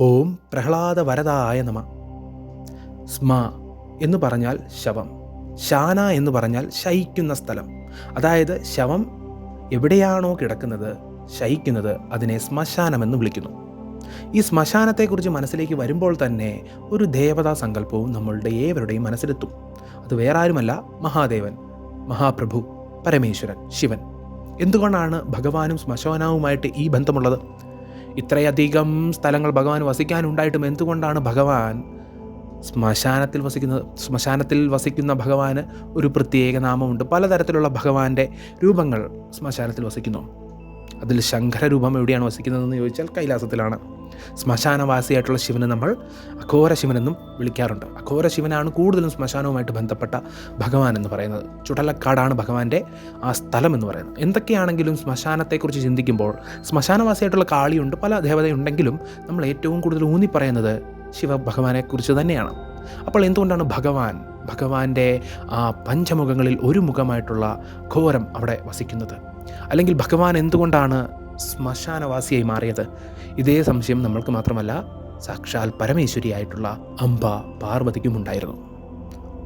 ഓം പ്രഹ്ലാദ വരദായ നമ. സ്മ എന്ന് പറഞ്ഞാൽ ശവം. ശാന എന്ന് പറഞ്ഞാൽ ശയിക്കുന്ന സ്ഥലം. അതായത് ശവം എവിടെയാണോ കിടക്കുന്നത് ശയിക്കുന്നത് അതിനെ ശ്മശാനമെന്ന് വിളിക്കുന്നു. ഈ ശ്മശാനത്തെക്കുറിച്ച് മനസ്സിലേക്ക് വരുമ്പോൾ തന്നെ ഒരു ദേവതാ സങ്കല്പവും നമ്മളുടെ ഏവരുടെയും മനസ്സിലെത്തും. അത് വേറെ ആരുമല്ല മഹാദേവൻ മഹാപ്രഭു പരമേശ്വരൻ ശിവൻ. എന്തുകൊണ്ടാണ് ഭഗവാനും ശ്മശാനവുമായിട്ട് ഈ ബന്ധമുള്ളത്? ഇത്രയധികം സ്ഥലങ്ങൾ ഭഗവാൻ വസിക്കാനുണ്ടായിട്ടും എന്തുകൊണ്ടാണ് ഭഗവാൻ ശ്മശാനത്തിൽ വസിക്കുന്ന ശ്മശാനത്തിൽ വസിക്കുന്ന ഭഗവാന് ഒരു പ്രത്യേക നാമമുണ്ട്. പലതരത്തിലുള്ള ഭഗവാന്റെ രൂപങ്ങൾ ശ്മശാനത്തിൽ വസിക്കുന്നു. അതിൽ ശങ്കരരൂപം എവിടെയാണ് വസിക്കുന്നതെന്ന് ചോദിച്ചാൽ കൈലാസത്തിലാണ്. ശ്മശാനവാസിയായിട്ടുള്ള ശിവനെ നമ്മൾ അഘോര ശിവനെന്നും വിളിക്കാറുണ്ട്. അഘോര ശിവനാണ് കൂടുതലും ശ്മശാനവുമായിട്ട് ബന്ധപ്പെട്ട ഭഗവാൻ എന്ന് പറയുന്നത്. ചുടലക്കാടാണ് ഭഗവാന്റെ ആ സ്ഥലം എന്ന് പറയുന്നത്. എന്തൊക്കെയാണെങ്കിലും ശ്മശാനത്തെക്കുറിച്ച് ചിന്തിക്കുമ്പോൾ ശ്മശാനവാസിയായിട്ടുള്ള കാളിയുണ്ട് പല ദേവതയുണ്ടെങ്കിലും നമ്മൾ ഏറ്റവും കൂടുതൽ ഊന്നി പറയുന്നത് ശിവ ഭഗവാനെക്കുറിച്ച് തന്നെയാണ്. അപ്പോൾ എന്തുകൊണ്ടാണ് ഭഗവാൻ ഭഗവാന്റെ ആ പഞ്ചമുഖങ്ങളിൽ ഒരു മുഖമായിട്ടുള്ള ഘോരം അവിടെ വസിക്കുന്നത്. അല്ലെങ്കിൽ ഭഗവാൻ എന്തുകൊണ്ടാണ് ശ്മശാനവാസിയായി മാറിയത്? ഇതേ സംശയം നമ്മൾക്ക് മാത്രമല്ല സാക്ഷാൽ പരമേശ്വരിയായിട്ടുള്ള അംബ പാർവതിക്കും ഉണ്ടായിരുന്നു.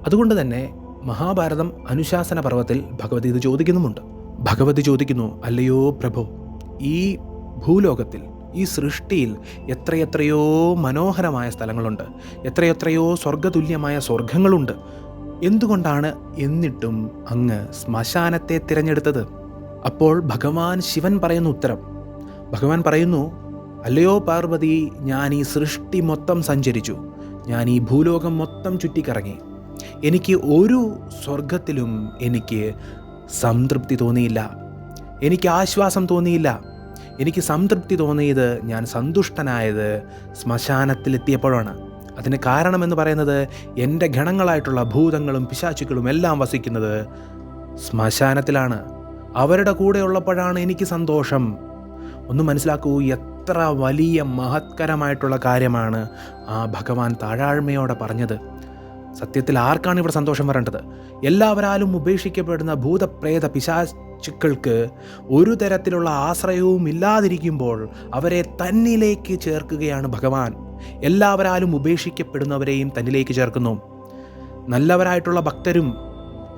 അതുകൊണ്ട് തന്നെ മഹാഭാരതം അനുശാസന പർവത്തിൽ ഭഗവതി ഇത് ചോദിക്കുന്നുമുണ്ട്. ഭഗവതി ചോദിക്കുന്നു അല്ലയോ പ്രഭു ഈ ഭൂലോകത്തിൽ ഈ സൃഷ്ടിയിൽ എത്രയെത്രയോ മനോഹരമായ സ്ഥലങ്ങളുണ്ട്. എത്രയെത്രയോ സ്വർഗതുല്യമായ സ്വർഗങ്ങളുണ്ട് എന്തുകൊണ്ടാണ് എന്നിട്ടും അങ്ങ് ശ്മശാനത്തെ തിരഞ്ഞെടുത്തത്? അപ്പോൾ ഭഗവാൻ ശിവൻ പറയുന്ന ഉത്തരം. ഭഗവാൻ പറയുന്നു അല്ലയോ പാർവതി ഞാൻ ഈ സൃഷ്ടി മൊത്തം സഞ്ചരിച്ചു. ഞാൻ ഈ ഭൂലോകം മൊത്തം ചുറ്റിക്കറങ്ങി. എനിക്ക് ഒരു സ്വർഗത്തിലും എനിക്ക് സംതൃപ്തി തോന്നിയില്ല. എനിക്ക് ആശ്വാസം തോന്നിയില്ല. എനിക്ക് സംതൃപ്തി തോന്നിയത് ഞാൻ സന്തുഷ്ടനായത് ശ്മശാനത്തിലെത്തിയപ്പോഴാണ്. അതിന് കാരണമെന്ന് പറയുന്നത് എന്റെ ഗണങ്ങളായിട്ടുള്ള ഭൂതങ്ങളും പിശാചുക്കളും എല്ലാം വസിക്കുന്നത് ശ്മശാനത്തിലാണ്. അവരുടെ കൂടെ ഉള്ളപ്പോഴാണ് എനിക്ക് സന്തോഷം. ഒന്ന് മനസ്സിലാക്കൂ എത്ര വലിയ മഹത്കരമായിട്ടുള്ള കാര്യമാണ് ആ ഭഗവാൻ താഴാഴ്മയോടെ പറഞ്ഞത്. സത്യത്തിൽ ആർക്കാണ് ഇവിടെ സന്തോഷം വരേണ്ടത്? എല്ലാവരാലും ഉപേക്ഷിക്കപ്പെടുന്ന ഭൂതപ്രേത പിശാചുക്കൾക്ക് ഒരു തരത്തിലുള്ള ആശ്രയവും ഇല്ലാതിരിക്കുമ്പോൾ അവരെ തന്നിലേക്ക് ചേർക്കുകയാണ് ഭഗവാൻ. എല്ലാവരാലും ഉപേക്ഷിക്കപ്പെടുന്നവരെയും തന്നിലേക്ക് ചേർക്കുന്നു. നല്ലവരായിട്ടുള്ള ഭക്തരും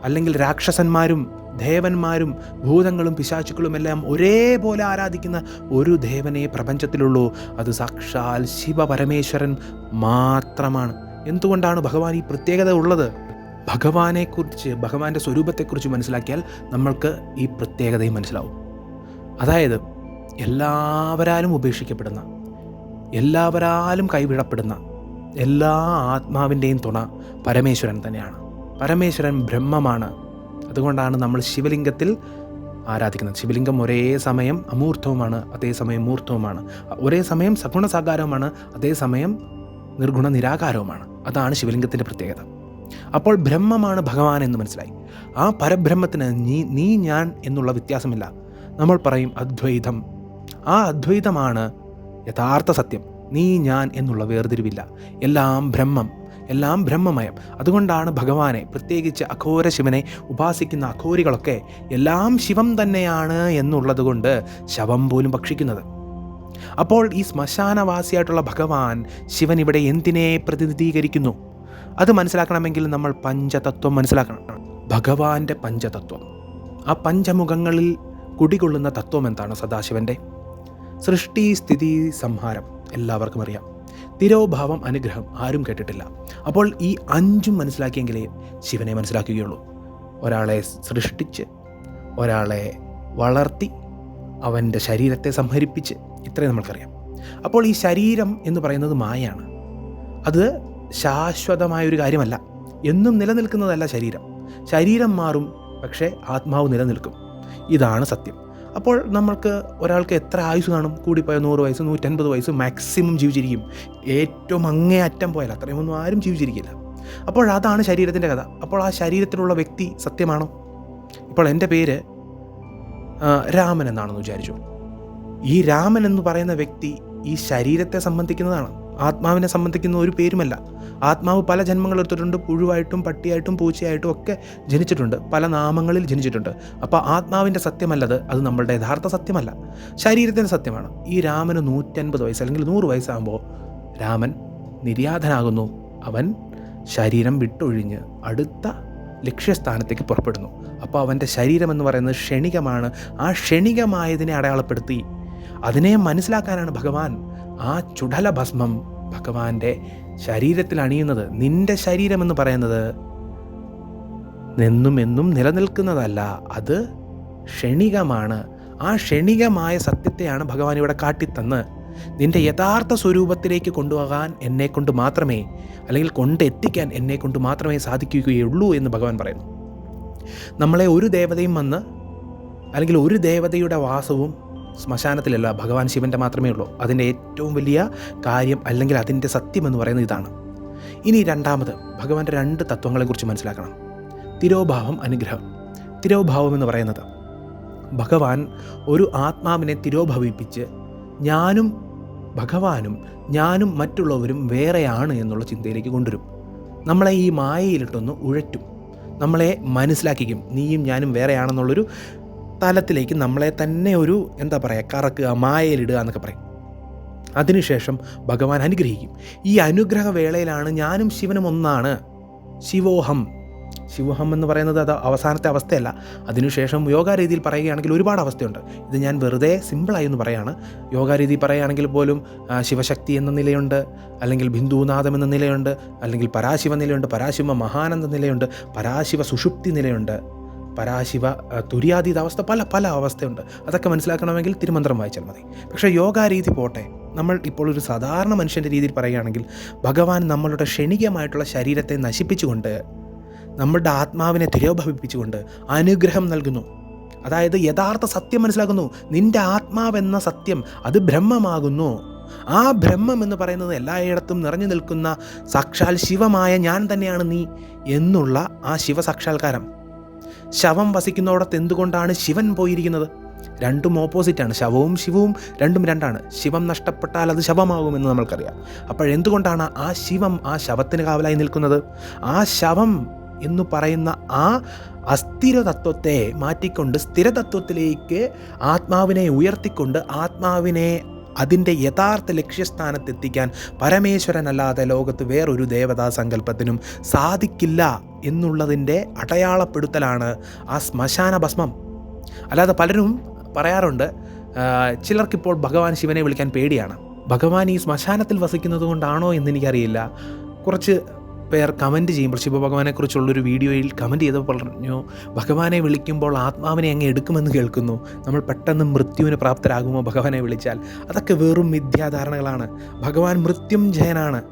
അല്ലെങ്കിൽ രാക്ഷസന്മാരും ദേവന്മാരും ഭൂതങ്ങളും പിശാചുക്കളും എല്ലാം ഒരേപോലെ ആരാധിക്കുന്ന ഒരു ദേവനെ പ്രപഞ്ചത്തിലുള്ളൂ. അത് സാക്ഷാൽ ശിവപരമേശ്വരൻ മാത്രമാണ്. എന്തുകൊണ്ടാണ് ഭഗവാൻ ഈ പ്രത്യേകത ഉള്ളത്? ഭഗവാനെക്കുറിച്ച് ഭഗവാന്റെ സ്വരൂപത്തെക്കുറിച്ച് മനസ്സിലാക്കിയാൽ നമ്മൾക്ക് ഈ പ്രത്യേകതയും മനസ്സിലാവും. അതായത് എല്ലാവരാലും ഉപേക്ഷിക്കപ്പെടുന്ന എല്ലാവരാലും കൈവിടപ്പെടുന്ന എല്ലാ ആത്മാവിന്റെയും തുണ പരമേശ്വരൻ തന്നെയാണ്. പരമേശ്വരൻ ബ്രഹ്മമാണ്. അതുകൊണ്ടാണ് നമ്മൾ ശിവലിംഗത്തിൽ ആരാധിക്കുന്നത്. ശിവലിംഗം ഒരേ സമയം അമൂർത്തവുമാണ് അതേസമയം മൂർത്തവുമാണ്. ഒരേ സമയം സഗുണസാകാരവുമാണ് അതേസമയം നിർഗുണ നിരാകാരവുമാണ് അതാണ് ശിവലിംഗത്തിന്റെ പ്രത്യേകത. അപ്പോൾ ബ്രഹ്മമാണ് ഭഗവാൻ എന്ന് മനസ്സിലായി. ആ പരബ്രഹ്മത്തിന് നീ നീ ഞാൻ എന്നുള്ള വ്യത്യാസമില്ല. നമ്മൾ പറയും അദ്വൈതം. ആ അദ്വൈതമാണ് യഥാർത്ഥ സത്യം. നീ ഞാൻ എന്നുള്ള വേർതിരിവില്ല. എല്ലാം ബ്രഹ്മം. എല്ലാം ബ്രഹ്മമയം. അതുകൊണ്ടാണ് ഭഗവാനെ പ്രത്യേകിച്ച് അഘോര ശിവനെ ഉപാസിക്കുന്ന അഘോരികളൊക്കെ എല്ലാം ശിവം തന്നെയാണ് എന്നുള്ളത് കൊണ്ട് ശവം പോലും ഭക്ഷിക്കുന്നത്. അപ്പോൾ ഈ ശ്മശാനവാസിയായിട്ടുള്ള ഭഗവാൻ ശിവൻ ഇവിടെ എന്തിനെ പ്രതിനിധീകരിക്കുന്നു? അത് മനസ്സിലാക്കണമെങ്കിൽ നമ്മൾ പഞ്ചതത്വം മനസ്സിലാക്കണം. ഭഗവാന്റെ പഞ്ചതത്വം. ആ പഞ്ചമുഖങ്ങളിൽ കുടികൊള്ളുന്ന തത്വം എന്താണ് സദാശിവന്റെ? സൃഷ്ടി സ്ഥിതി സംഹാരം എല്ലാവർക്കും അറിയാം. തിരോഭാവം അനുഗ്രഹം ആരും കേട്ടിട്ടില്ല. അപ്പോൾ ഈ അഞ്ചും മനസ്സിലാക്കിയെങ്കിലേ ശിവനെ മനസ്സിലാക്കുകയുള്ളൂ. ഒരാളെ സൃഷ്ടിച്ച് ഒരാളെ വളർത്തി അവന്റെ ശരീരത്തെ സംഹരിപ്പിച്ച് ഇത്രയും നമ്മൾക്കറിയാം. അപ്പോൾ ഈ ശരീരം എന്ന് പറയുന്നത് മായയാണ്. അത് ശാശ്വതമായൊരു കാര്യമല്ല. എന്നും നിലനിൽക്കുന്നതല്ല ശരീരം. ശരീരം മാറും പക്ഷേ ആത്മാവ് നിലനിൽക്കും. ഇതാണ് സത്യം. അപ്പോൾ നമ്മൾക്ക് ഒരാൾക്ക് എത്ര ആയുസ് കാണും? കൂടിപ്പോയ നൂറ് വയസ്സ് നൂറ്റൻപത് വയസ്സ് മാക്സിമം ജീവിച്ചിരിക്കും. ഏറ്റവും അങ്ങേ അറ്റം പോയാൽ അത്രയുമൊന്നും ആരും ജീവിച്ചിരിക്കില്ല. അപ്പോൾ അതാണ് ശരീരത്തിന്റെ കഥ. അപ്പോൾ ആ ശരീരത്തിലുള്ള വ്യക്തി സത്യമാണോ? ഇപ്പോൾ എന്റെ പേര് രാമൻ എന്നാണെന്ന് വിചാരിച്ചു. ഈ രാമൻ എന്ന് പറയുന്ന വ്യക്തി ഈ ശരീരത്തെ സംബന്ധിക്കുന്നതാണ്. ആത്മാവിനെ സംബന്ധിക്കുന്ന ഒരു പേരുമല്ല. ആത്മാവ് പല ജന്മങ്ങൾ എടുത്തിട്ടുണ്ട് പുഴുവായിട്ടും പട്ടിയായിട്ടും പൂച്ചയായിട്ടും ഒക്കെ ജനിച്ചിട്ടുണ്ട് പല നാമങ്ങളിൽ ജനിച്ചിട്ടുണ്ട്. അപ്പോൾ ആത്മാവിന്റെ സത്യമല്ലത് അത് നമ്മളുടെ യഥാർത്ഥ സത്യമല്ല. ശരീരത്തിന്റെ സത്യമാണ്. ഈ രാമന് നൂറ്റൻപത് വയസ്സ് അല്ലെങ്കിൽ നൂറ് വയസ്സാകുമ്പോൾ രാമൻ നിര്യാതനാകുന്നു. അവൻ ശരീരം വിട്ടൊഴിഞ്ഞ് അടുത്ത ലക്ഷ്യസ്ഥാനത്തേക്ക് പുറപ്പെടുന്നു. അപ്പോൾ അവന്റെ ശരീരം എന്ന് പറയുന്നത് ക്ഷണികമാണ്. ആ ക്ഷണികമായതിനെ അടയാളപ്പെടുത്തി. അതിനെ മനസ്സിലാക്കാനാണ് ഭഗവാൻ ആ ചുടല ഭസ്മം ഭഗവാന്റെ ശരീരത്തിൽ അണിയുന്നത് നിന്റെ ശരീരം എന്ന് പറയുന്നത് എന്നും എന്നും നിലനിൽക്കുന്നതല്ല അത് ക്ഷണികമാണ്. ആ ക്ഷണികമായ സത്യത്തെയാണ് ഭഗവാൻ ഇവിടെ കാട്ടിത്തന്ന്. നിന്റെ യഥാർത്ഥ സ്വരൂപത്തിലേക്ക് കൊണ്ടുപോകാൻ എന്നെ കൊണ്ട് മാത്രമേ അല്ലെങ്കിൽ കൊണ്ടെത്തിക്കാൻ എന്നെ കൊണ്ട് മാത്രമേ സാധിക്കുകയുള്ളൂ എന്ന് ഭഗവാൻ പറയുന്നു. നമ്മളെ ഒരു ദേവതയും വന്ന് അല്ലെങ്കിൽ ഒരു ദേവതയുടെ വാസവും ശ്മശാനത്തിലല്ല ഭഗവാൻ ശിവന്റെ മാത്രമേ ഉള്ളൂ. അതിന്റെ ഏറ്റവും വലിയ കാര്യം അല്ലെങ്കിൽ അതിന്റെ സത്യം എന്ന് പറയുന്നത് ഇതാണ്. ഇനി രണ്ടാമത് ഭഗവാന്റെ രണ്ട് തത്വങ്ങളെക്കുറിച്ച് മനസ്സിലാക്കണം. തിരോഭാവം അനുഗ്രഹം. തിരോഭാവം എന്ന് പറയുന്നത് ഭഗവാൻ ഒരു ആത്മാവിനെ തിരോഭവിപ്പിച്ച് ഞാനും ഭഗവാനും ഞാനും മറ്റുള്ളവരും വേറെയാണ് എന്നുള്ള ചിന്തയിലേക്ക് കൊണ്ടുവരും. നമ്മളെ ഈ മായയിലിട്ടൊന്ന് ഉഴറ്റും. നമ്മളെ മനസ്സിലാക്കിക്കും നീയും ഞാനും വേറെയാണെന്നുള്ളൊരു തലത്തിലേക്ക് നമ്മളെ തന്നെ ഒരു എന്താ പറയുക കറക്കുക മായയിലിടുക എന്നൊക്കെ പറയും. അതിനുശേഷം ഭഗവാൻ അനുഗ്രഹിക്കും. ഈ അനുഗ്രഹ വേളയിലാണ് ഞാനും ശിവനും ഒന്നാണ്. ശിവോഹം. ശിവഹം എന്ന് പറയുന്നത് അത് അവസാനത്തെ അവസ്ഥയല്ല. അതിനുശേഷം യോഗാ രീതിയിൽ പറയുകയാണെങ്കിൽ ഒരുപാട് അവസ്ഥയുണ്ട്. ഇത് ഞാൻ വെറുതെ സിമ്പിളായി എന്ന് പറയാണ്. യോഗാ രീതി പറയുകയാണെങ്കിൽ പോലും ശിവശക്തി എന്ന നിലയുണ്ട് അല്ലെങ്കിൽ ബിന്ദുനാഥം എന്ന നിലയുണ്ട് അല്ലെങ്കിൽ പരാശിവ നിലയുണ്ട് പരാശിവ മഹാനന്ദ നിലയുണ്ട് പരാശിവ സുഷുപ്തി നിലയുണ്ട്. പരാശിവ തുര്യാതീത അവസ്ഥ പല പല അവസ്ഥയുണ്ട്. അതൊക്കെ മനസ്സിലാക്കണമെങ്കിൽ തിരുമന്ത്രം വായിച്ചാൽ മതി. പക്ഷേ യോഗാ രീതി പോട്ടെ. നമ്മൾ ഇപ്പോൾ ഒരു സാധാരണ മനുഷ്യന്റെ രീതിയിൽ പറയുകയാണെങ്കിൽ ഭഗവാൻ നമ്മളുടെ ക്ഷണികമായിട്ടുള്ള ശരീരത്തെ നശിപ്പിച്ചുകൊണ്ട് നമ്മളുടെ ആത്മാവിനെ തിരോഭവിപ്പിച്ചുകൊണ്ട് അനുഗ്രഹം നൽകുന്നു. അതായത് യഥാർത്ഥ സത്യം മനസ്സിലാക്കുന്നു. നിന്റെ ആത്മാവെന്ന സത്യം അത് ബ്രഹ്മമാകുന്നു. ആ ബ്രഹ്മം എന്ന് പറയുന്നത് എല്ലായിടത്തും നിറഞ്ഞു നിൽക്കുന്ന സാക്ഷാൽ ശിവമായ ഞാൻ തന്നെയാണ് നീ എന്നുള്ള ആ ശിവസാക്ഷാത്കാരം ശവം വസിക്കുന്നിടത്ത് എന്തുകൊണ്ടാണ് ശിവൻ പോയിരിക്കുന്നത്? രണ്ടും ഓപ്പോസിറ്റാണ് ശവവും ശിവവും രണ്ടും രണ്ടാണ്. ശിവം നഷ്ടപ്പെട്ടാൽ അത് ശവമാകുമെന്ന് നമ്മൾക്കറിയാം. അപ്പോഴെന്തുകൊണ്ടാണ് ആ ശിവം ആ ശവത്തിന് കാവലായി നിൽക്കുന്നത്? ആ ശവം എന്ന് പറയുന്ന ആ അസ്ഥിരതത്വത്തെ മാറ്റിക്കൊണ്ട് സ്ഥിരതത്വത്തിലേക്ക് ആത്മാവിനെ ഉയർത്തിക്കൊണ്ട് ആത്മാവിനെ അതിന്റെ യഥാർത്ഥ ലക്ഷ്യസ്ഥാനത്തെത്തിക്കാൻ പരമേശ്വരനല്ലാതെ ലോകത്ത് വേറൊരു ദേവതാ സങ്കല്പത്തിനും സാധിക്കില്ല എന്നുള്ളതിന്റെ അടയാളപ്പെടുത്തലാണ് ആ ശ്മശാന ഭസ്മം. അല്ലാതെ പലരും പറയാറുണ്ട് ചിലർക്കിപ്പോൾ ഭഗവാൻ ശിവനെ വിളിക്കാൻ പേടിയാണ്. ഭഗവാൻ ഈ ശ്മശാനത്തിൽ വസിക്കുന്നത് കൊണ്ടാണോ എന്നെനിക്കറിയില്ല. കുറച്ച് പേർ കമന്റ് ചെയ്യുമ്പോൾ ശിവഭഗവാനെക്കുറിച്ചുള്ളൊരു വീഡിയോയിൽ കമന്റ് ചെയ്ത് പറഞ്ഞു ഭഗവാനെ വിളിക്കുമ്പോൾ ആത്മാവിനെ അങ്ങ് എടുക്കുമെന്ന് കേൾക്കുന്നു. നമ്മൾ പെട്ടെന്ന് മൃത്യുവിന് പ്രാപ്തരാകുമോ? ഭഗവാനെ വിളിച്ചാൽ. അതൊക്കെ വെറും മിഥ്യാധാരണകളാണ്. ഭഗവാൻ മൃത്യുഞ്ജയനാണ്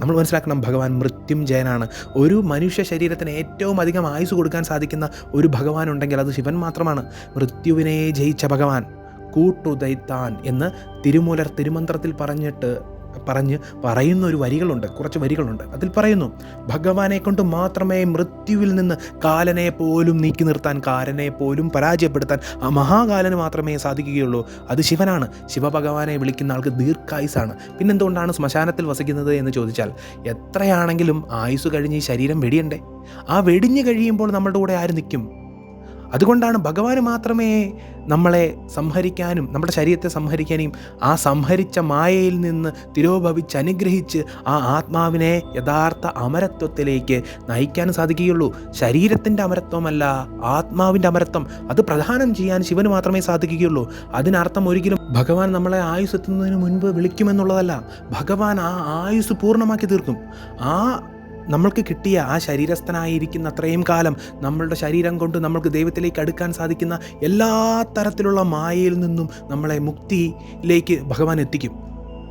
നമ്മൾ മനസ്സിലാക്കണം ഭഗവാൻ മൃത്യുഞ്ജയനാണ് ഒരു മനുഷ്യ ശരീരത്തിന് ഏറ്റവും അധികം ആയുസ് കൊടുക്കാൻ സാധിക്കുന്ന ഒരു ഭഗവാൻ ഉണ്ടെങ്കിൽ അത് ശിവൻ മാത്രമാണ്. മൃത്യുവിനെ ജയിച്ച ഭഗവാൻ കൂട്ടുദൈത്താൻ എന്ന് തിരുമൂലർ തിരുമന്ത്രത്തിൽ പറഞ്ഞിട്ട് പറഞ്ഞ് പറയുന്ന ഒരു വരികളുണ്ട് കുറച്ച് വരികളുണ്ട്. അതിൽ പറയുന്നു ഭഗവാനെ കൊണ്ട് മാത്രമേ മൃത്യുവിൽ നിന്ന് കാലനെ പോലും നീക്കി നിർത്താൻ കാലനെ പോലും പരാജയപ്പെടുത്താൻ ആ മഹാകാലന് മാത്രമേ സാധിക്കുകയുള്ളൂ. അത് ശിവനാണ്. ശിവഭഗവാനെ വിളിക്കുന്ന ആൾക്ക് ദീർഘായുസാണ് പിന്നെന്തുകൊണ്ടാണ് ശ്മശാനത്തിൽ വസിക്കുന്നത് എന്ന് ചോദിച്ചാൽ എത്രയാണെങ്കിലും ആയുസ് കഴിഞ്ഞ് ശരീരം വെടിയണ്ടേ? ആ വെടിഞ്ഞു കഴിയുമ്പോൾ നമ്മളുടെ കൂടെ ആര് നിൽക്കും? അതുകൊണ്ടാണ് ഭഗവാന് മാത്രമേ നമ്മളെ സംഹരിക്കാനും നമ്മുടെ ശരീരത്തെ സംഹരിക്കാനും ആ സംഹരിച്ച മായയിൽ നിന്ന് തിരോഭവിച്ച് അനുഗ്രഹിച്ച് ആ ആത്മാവിനെ യഥാർത്ഥ അമരത്വത്തിലേക്ക് നയിക്കാൻ സാധിക്കുകയുള്ളൂ. ശരീരത്തിന്റെ അമരത്വമല്ല ആത്മാവിന്റെ അമരത്വം. അത് പ്രധാനം ചെയ്യാൻ ശിവന് മാത്രമേ സാധിക്കുകയുള്ളൂ. അതിനർത്ഥം ഒരിക്കലും ഭഗവാൻ നമ്മളെ ആയുസ് എത്തുന്നതിന് മുൻപ് വിളിക്കുമെന്നുള്ളതല്ല. ഭഗവാൻ ആ ആയുസ് പൂർണമാക്കി തീർക്കും. ആ നമ്മൾക്ക് കിട്ടിയ ആ ശരീരസ്ഥനായിരിക്കുന്ന അത്രയും കാലം നമ്മളുടെ ശരീരം കൊണ്ട് നമ്മൾക്ക് ദൈവത്തിലേക്ക് അടുക്കാൻ സാധിക്കുന്ന എല്ലാ തരത്തിലുള്ള മായയിൽ നിന്നും നമ്മളെ മുക്തിയിലേക്ക് ഭഗവാൻ എത്തിക്കും.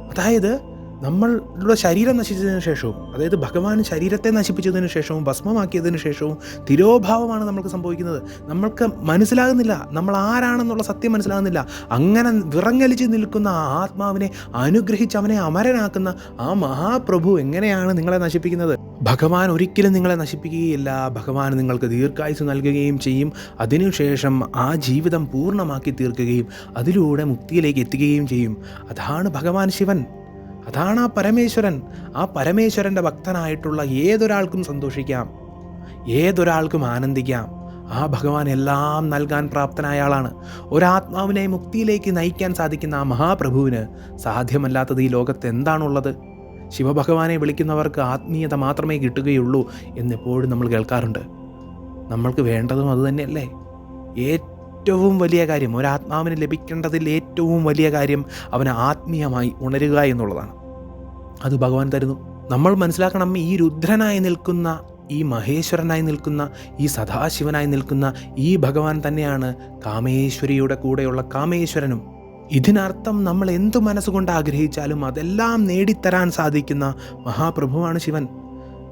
അതായത് നമ്മളുടെ ശരീരം നശിച്ചതിന് ശേഷവും അതായത് ഭഗവാൻ ശരീരത്തെ നശിപ്പിച്ചതിന് ശേഷവും ഭസ്മമാക്കിയതിന് ശേഷവും തിരോഭാവമാണ് നമ്മൾക്ക് സംഭവിക്കുന്നത്. നമ്മൾക്ക് മനസ്സിലാകുന്നില്ല നമ്മൾ ആരാണെന്നുള്ള സത്യം മനസ്സിലാകുന്നില്ല. അങ്ങനെ വിറങ്ങലിച്ച് നിൽക്കുന്ന ആ ആത്മാവിനെ അനുഗ്രഹിച്ച് അവനെ അമരനാക്കുന്ന ആ മഹാപ്രഭു എങ്ങനെയാണ് നിങ്ങളെ നശിപ്പിക്കുന്നത്? ഭഗവാൻ ഒരിക്കലും നിങ്ങളെ നശിപ്പിക്കുകയില്ല. ഭഗവാൻ നിങ്ങൾക്ക് ദീർഘായുസ് നൽകുകയും ചെയ്യും. അതിനുശേഷം ആ ജീവിതം പൂർണമാക്കി തീർക്കുകയും അതിലൂടെ മുക്തിയിലേക്ക് എത്തുകയും ചെയ്യും. അതാണ് ഭഗവാൻ ശിവൻ. അതാണ് ആ പരമേശ്വരൻ. ആ പരമേശ്വരന്റെ ഭക്തനായിട്ടുള്ള ഏതൊരാൾക്കും സന്തോഷിക്കാം. ഏതൊരാൾക്കും ആനന്ദിക്കാം. ആ ഭഗവാൻ എല്ലാം നൽകാൻ പ്രാപ്തനായ ആളാണ്. ഒരാത്മാവിനെ മുക്തിയിലേക്ക് നയിക്കാൻ സാധിക്കുന്ന ആ മഹാപ്രഭുവിന് സാധ്യമല്ലാത്തത് ഈ ലോകത്ത് എന്താണുള്ളത്? ശിവഭഗവാനെ വിളിക്കുന്നവർക്ക് ആത്മീയത മാത്രമേ കിട്ടുകയുള്ളൂ എന്നെപ്പോഴും നമ്മൾ കേൾക്കാറുണ്ട്. നമ്മൾക്ക് വേണ്ടതും അതുതന്നെയല്ലേ വലിയ കാര്യം ഒരാത്മാവിന് ലഭിക്കേണ്ടതിൽ ഏറ്റവും വലിയ കാര്യം അവന് ആത്മീയമായി ഉണരുക എന്നുള്ളതാണ്. അത് ഭഗവാൻ തരുന്നു. നമ്മൾ മനസ്സിലാക്കണം ഈ രുദ്രനായി നിൽക്കുന്ന ഈ മഹേശ്വരനായി നിൽക്കുന്ന ഈ സദാശിവനായി നിൽക്കുന്ന ഈ ഭഗവാൻ തന്നെയാണ് കാമേശ്വരിയുടെ കൂടെയുള്ള കാമേശ്വരനും. ഇതിനർത്ഥം നമ്മൾ എന്തു മനസ്സുകൊണ്ട് ആഗ്രഹിച്ചാലും അതെല്ലാം നേടിത്തരാൻ സാധിക്കുന്ന മഹാപ്രഭുവാണ് ശിവൻ.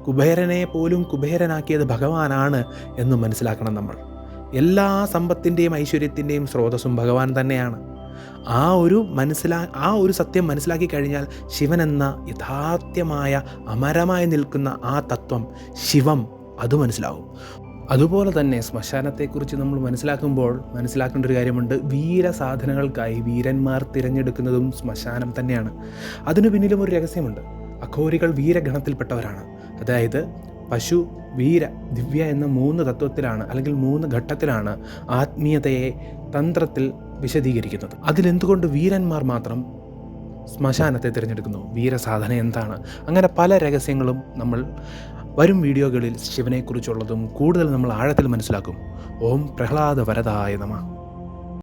കുബേരനെ പോലും കുബേരനാക്കിയത് ഭഗവാനാണ് എന്ന് മനസ്സിലാക്കണം നമ്മൾ. എല്ലാ സമ്പത്തിന്റെയും ഐശ്വര്യത്തിന്റെയും സ്രോതസ്സും ഭഗവാൻ തന്നെയാണ്. ആ ഒരു മനസ്സിലാ ആ ഒരു സത്യം മനസ്സിലാക്കി കഴിഞ്ഞാൽ ശിവൻ എന്ന യഥാർത്ഥമായ അമരമായി നിൽക്കുന്ന ആ തത്വം ശിവം അത് മനസ്സിലാവും. അതുപോലെ തന്നെ ശ്മശാനത്തെക്കുറിച്ച് നമ്മൾ മനസ്സിലാക്കുമ്പോൾ മനസ്സിലാക്കേണ്ട ഒരു കാര്യമുണ്ട്. വീര വീരസാധനങ്ങൾക്കായി വീരന്മാർ തിരഞ്ഞെടുക്കുന്നതും ശ്മശാനം തന്നെയാണ്. അതിനു പിന്നിലും ഒരു രഹസ്യമുണ്ട്. അഘോരികൾ വീരഗണത്തിൽപ്പെട്ടവരാണ്. അതായത് പശു വീര ദിവ്യ എന്ന മൂന്ന് തത്വത്തിലാണ് അല്ലെങ്കിൽ മൂന്ന് ഘട്ടത്തിലാണ് ആത്മീയതയെ തന്ത്രത്തിൽ വിശദീകരിക്കുന്നത്. അതിലെന്തുകൊണ്ട് വീരന്മാർ മാത്രം ശ്മശാനത്തെ തിരഞ്ഞെടുക്കുന്നു? വീരസാധന എന്താണ്? അങ്ങനെ പല രഹസ്യങ്ങളും നമ്മൾ വരും വീഡിയോകളിൽ ശിവനെക്കുറിച്ചുള്ളതും കൂടുതൽ നമ്മൾ ആഴത്തിൽ മനസ്സിലാക്കും. ഓം പ്രഹ്ലാദ വരദായ നമ.